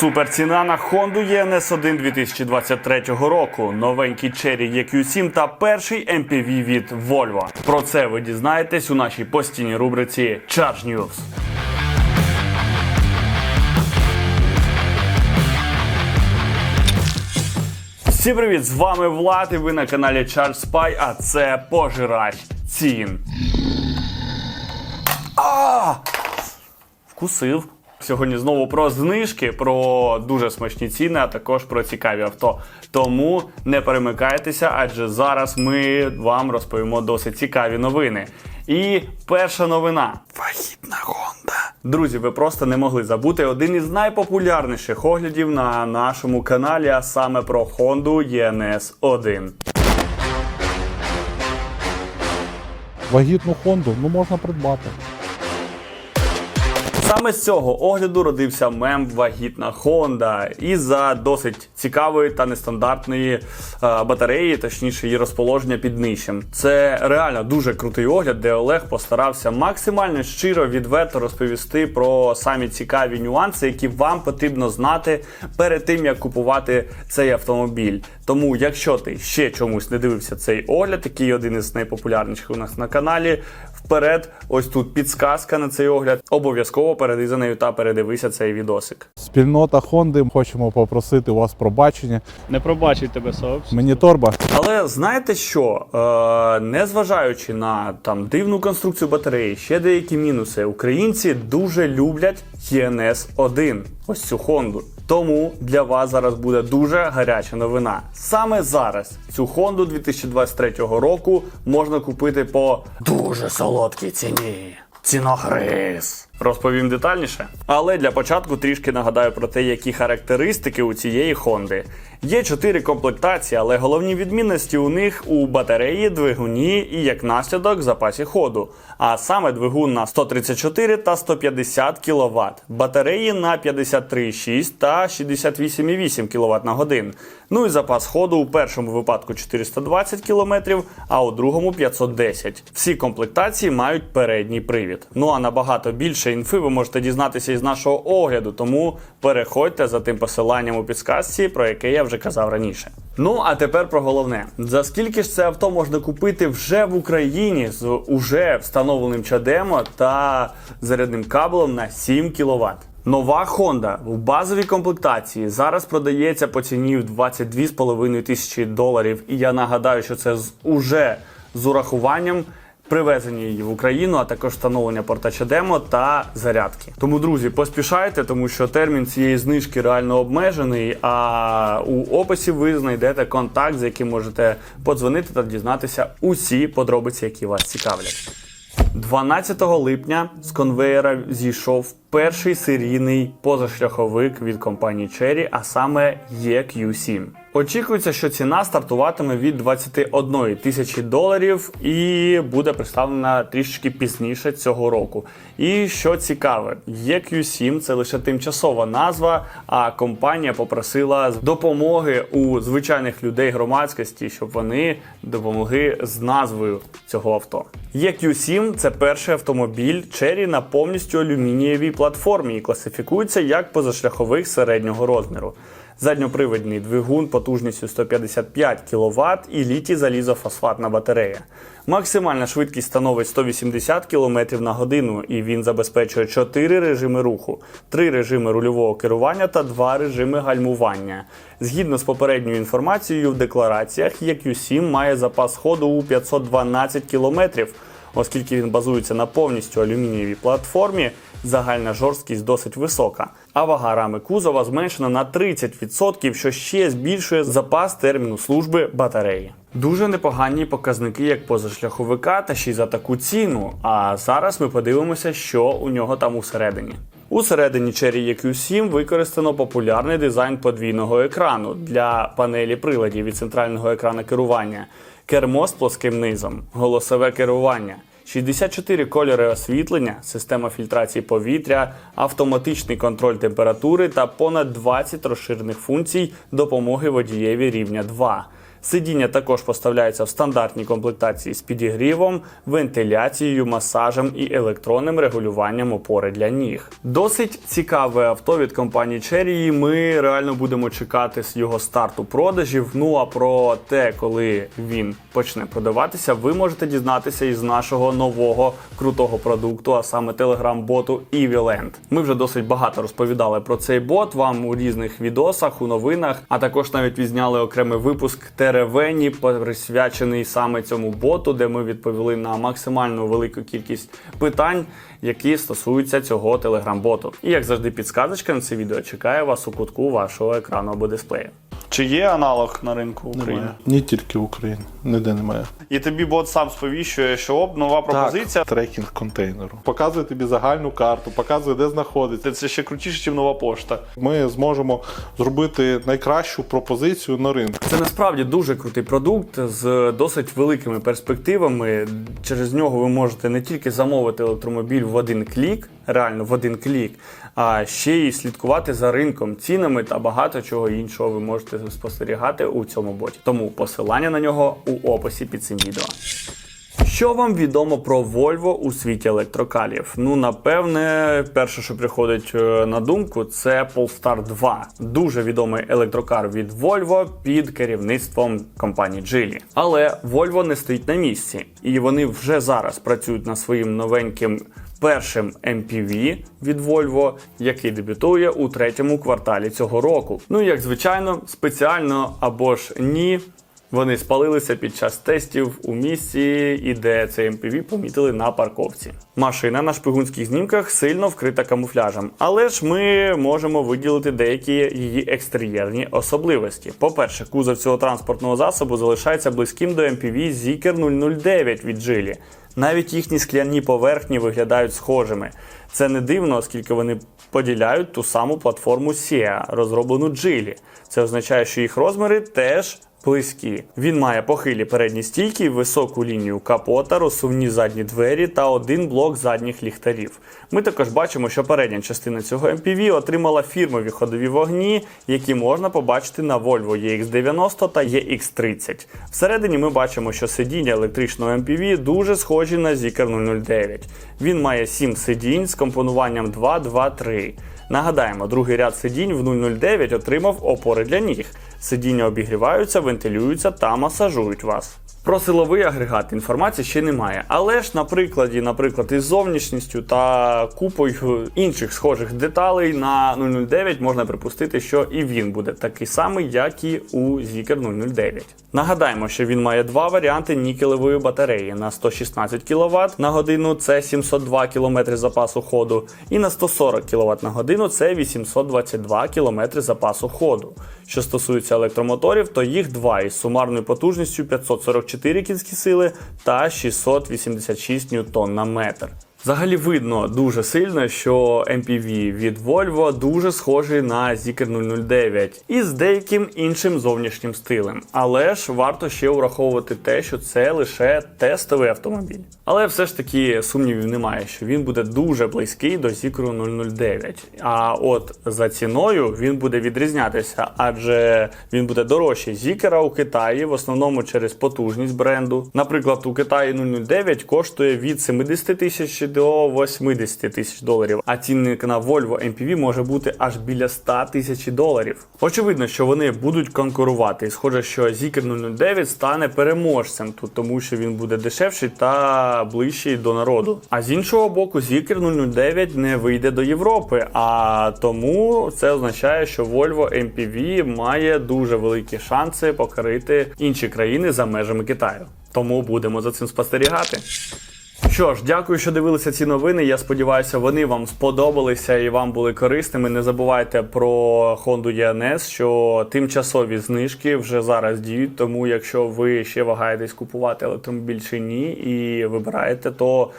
Суперціна на Honda ENS 1 2023 року, новенький Cherry EQ7 та перший MPV від Volvo. Про це ви дізнаєтесь у нашій постійній рубриці Charge News. Всім привіт! З вами Влад і ви на каналі Charge Spy, а це пожирач цін. А! Вкусив. Сьогодні знову про знижки, про дуже смачні ціни, а також про цікаві авто. Тому не перемикайтеся, адже зараз ми вам розповімо досить цікаві новини. І перша новина: вагітна Honda. Друзі, ви просто не могли забути один із найпопулярніших оглядів на нашому каналі, а саме про Honda ENS 1. Вагітну Хонду ну можна придбати. Саме з цього огляду родився мем вагітна Honda. І за досить цікавої та нестандартної е, батареї, точніше її розположення під нижчим. Це реально дуже крутий огляд, де Олег постарався максимально щиро відверто розповісти про самі цікаві нюанси, які вам потрібно знати перед тим як купувати цей автомобіль. Тому, якщо ти ще чомусь не дивився цей огляд, який один із найпопулярніших у нас на каналі. Вперед, ось тут підсказка на цей огляд. Обов'язково перейди за нею та передивися цей відосик. Спільнота Хонди, хочемо попросити вас пробачення. Не пробачить тебе сообщество. Мені торба. Але знаєте що? Е, незважаючи на там дивну конструкцію батареї, ще деякі мінуси, українці дуже люблять ENS 1 ось цю Хонду. Тому для вас зараз буде дуже гаряча новина. Саме зараз цю Хонду 2023 року можна купити по дуже солодкій ціні. Ціногриз. Розповім детальніше. Але для початку трішки нагадаю про те, які характеристики у цієї Хонди. Є чотири комплектації, але головні відмінності у них у батареї, двигуні і як наслідок запасі ходу. А саме двигун на 134 та 150 кВт, батареї на 53,6 та 68,8 кВт на годин. Ну і запас ходу у першому випадку 420 км, а у другому 510. Всі комплектації мають передній привід. Ну а набагато більше інфи ви можете дізнатися із нашого огляду, тому переходьте за тим посиланням у підсказці, про яке я вже казав раніше. Ну а тепер про головне: за скільки ж це авто можна купити вже в Україні з уже встановленим чадемо та зарядним кабелем на 7 кВт? Нова Honda в базовій комплектації зараз продається по ціні в 22,5 тисячі доларів. І я нагадаю, що це з уже з урахуванням привезення її в Україну, а також встановлення порта Чадемо та зарядки. Тому, друзі, поспішайте, тому що термін цієї знижки реально обмежений. А у описі ви знайдете контакт, з яким можете подзвонити та дізнатися усі подробиці, які вас цікавлять. 12 липня з конвеєра зійшов перший серійний позашляховик від компанії Cherry, а саме EQ7. Очікується, що ціна стартуватиме від 21 тисячі доларів і буде представлена трішки пізніше цього року. І що цікаве, EQ7 це лише тимчасова назва, а компанія попросила допомоги у звичайних людей громадськості, щоб вони допомогли з назвою цього авто. EQ7 це перший автомобіль Cherry на повністю алюмінієвій платформі і класифікується як позашляховик середнього розміру. Задньопривідний двигун потужністю 155 кВт і літій залізофосфатна батарея. Максимальна швидкість становить 180 км на годину, і він забезпечує 4 режими руху, 3 режими рульового керування та 2 режими гальмування. Згідно з попередньою інформацією в деклараціях, EQ7 має запас ходу у 512 км, оскільки він базується на повністю алюмінієвій платформі. Загальна жорсткість досить висока, а вага рами кузова зменшена на 30%, що ще збільшує запас терміну служби батареї. Дуже непогані показники як позашляховика та ще й за таку ціну. А зараз ми подивимося, що у нього там усередині. Усередині Cherry EQ7 використано популярний дизайн подвійного екрану для панелі приладів від центрального екрану керування, кермо з плоским низом, голосове керування. 64 кольори освітлення, система фільтрації повітря, автоматичний контроль температури та понад 20 розширених функцій допомоги водієві рівня 2. Сидіння також поставляється в стандартній комплектації з підігрівом, вентиляцією, масажем і електронним регулюванням опори для ніг. Досить цікаве авто від компанії Cherry. Ми реально будемо чекати з його старту продажів. Ну а про те, коли він почне продаватися, ви можете дізнатися із нашого нового крутого продукту, а саме телеграм-боту EVLand. Ми вже досить багато розповідали про цей бот вам у різних відосах, у новинах, а також навіть відзняли окремий випуск Теревені, присвячений саме цьому боту, де ми відповіли на максимально велику кількість питань, які стосуються цього телеграм-боту. І як завжди, підсказочка на це відео чекає вас у кутку вашого екрану або дисплею. Чи є аналог на ринку України? Немає. Не тільки в Україні, ніде немає. І тобі бот сам сповіщує, що оп, нова пропозиція. Так, трекінг контейнеру. Показує тобі загальну карту, показує, де знаходиться. Це ще крутіше, ніж нова пошта. Ми зможемо зробити найкращу пропозицію на ринку. Це насправді дуже крутий продукт з досить великими перспективами. Через нього ви можете не тільки замовити електромобіль в один клік, реально в один клік, а ще й слідкувати за ринком, цінами та багато чого іншого ви можете спостерігати у цьому боті. Тому посилання на нього у описі під цим відео. Що вам відомо про Volvo у світі електрокалів? Ну, напевне, перше, що приходить е, на думку, це Polestar 2. Дуже відомий електрокар від Volvo під керівництвом компанії Geely. Але Volvo не стоїть на місці, і вони вже зараз працюють над своїм новеньким першим MPV від Volvo, який дебютує у третьому кварталі цього року. Ну, як звичайно, спеціально або ж ні. Вони спалилися під час тестів у місці, і де цей МПВ помітили на парковці. Машина на шпигунських знімках сильно вкрита камуфляжем, але ж ми можемо виділити деякі її екстер'єрні особливості. По-перше, кузов цього транспортного засобу залишається близьким до MPV Zeekr 009 від Geely. Навіть їхні скляні поверхні виглядають схожими. Це не дивно, оскільки вони поділяють ту саму платформу SIA, розроблену Geely. Це означає, що їх розміри теж близькі. Він має похилі передні стійки, високу лінію капота, розсувні задні двері та один блок задніх ліхтарів. Ми також бачимо, що передня частина цього MPV отримала фірмові ходові вогні, які можна побачити на Volvo EX90 та EX30. Всередині ми бачимо, що сидіння електричного MPV дуже схожі на Zeekr 009. Він має 7 сидінь з компонуванням 2-2-3. Нагадаємо, другий ряд сидінь в 009 отримав опори для ніг. Сидіння обігріваються, вентилюються та масажують вас. Про силовий агрегат інформації ще немає, але ж на прикладі, наприклад, із зовнішністю та купою інших схожих деталей на 009 можна припустити, що і він буде такий самий, як і у Zeekr 009. Нагадаємо, що він має два варіанти нікелевої батареї на 116 кВт на годину це 702 км запасу ходу, і на 140 кВт на годину це 822 км запасу ходу. Що стосується електромоторів, то їх два із сумарною потужністю 544 кінські сили та 686 ньютон на метр. Взагалі видно дуже сильно, що MPV від Volvo дуже схожий на Zeekr 009 із деяким іншим зовнішнім стилем. Але ж варто ще враховувати те, що це лише тестовий автомобіль. Але все ж таки сумнівів немає, що він буде дуже близький до Zeekr 009. А от за ціною він буде відрізнятися, адже він буде дорожчий Zeekr у Китаї, в основному через потужність бренду. Наприклад, у Китаї 009 коштує від 70 тисяч до 80 тисяч доларів, а цінник на Volvo MPV може бути аж біля 100 тисяч доларів. Очевидно, що вони будуть конкурувати. І схоже, що Zeekr 009 стане переможцем тут, тому що він буде дешевший та ближчий до народу. А з іншого боку, Zeekr 009 не вийде до Європи, а тому це означає, що Volvo MPV має дуже великі шанси покорити інші країни за межами Китаю. Тому будемо за цим спостерігати. Що ж, дякую, що дивилися ці новини. Я сподіваюся, вони вам сподобалися і вам були корисними. Не забувайте про Honda ENS, що тимчасові знижки вже зараз діють. Тому, якщо ви ще вагаєтесь купувати електромобіль чи ні, і вибираєте, то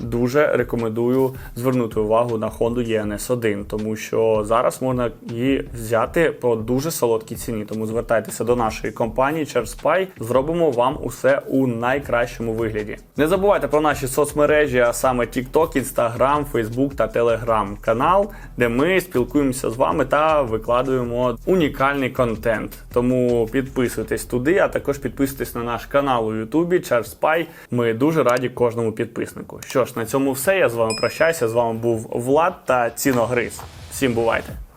дуже рекомендую звернути увагу на Honda ENS 1, тому що зараз можна її взяти по дуже солодкій ціні. Тому звертайтеся до нашої компанії ChargeSpy, зробимо вам усе у найкращому вигляді. Не забувайте про наші соцмережі, а саме TikTok, Instagram, Facebook та Telegram канал, де ми спілкуємося з вами та викладуємо унікальний контент. Тому підписуйтесь туди, а також підписуйтесь на наш канал у Ютубі ChargeSpy. Ми дуже раді кожному підписнику. Ж, на цьому все. Я з вами прощаюся. З вами був Влад та Ціногриз. Всім бувайте!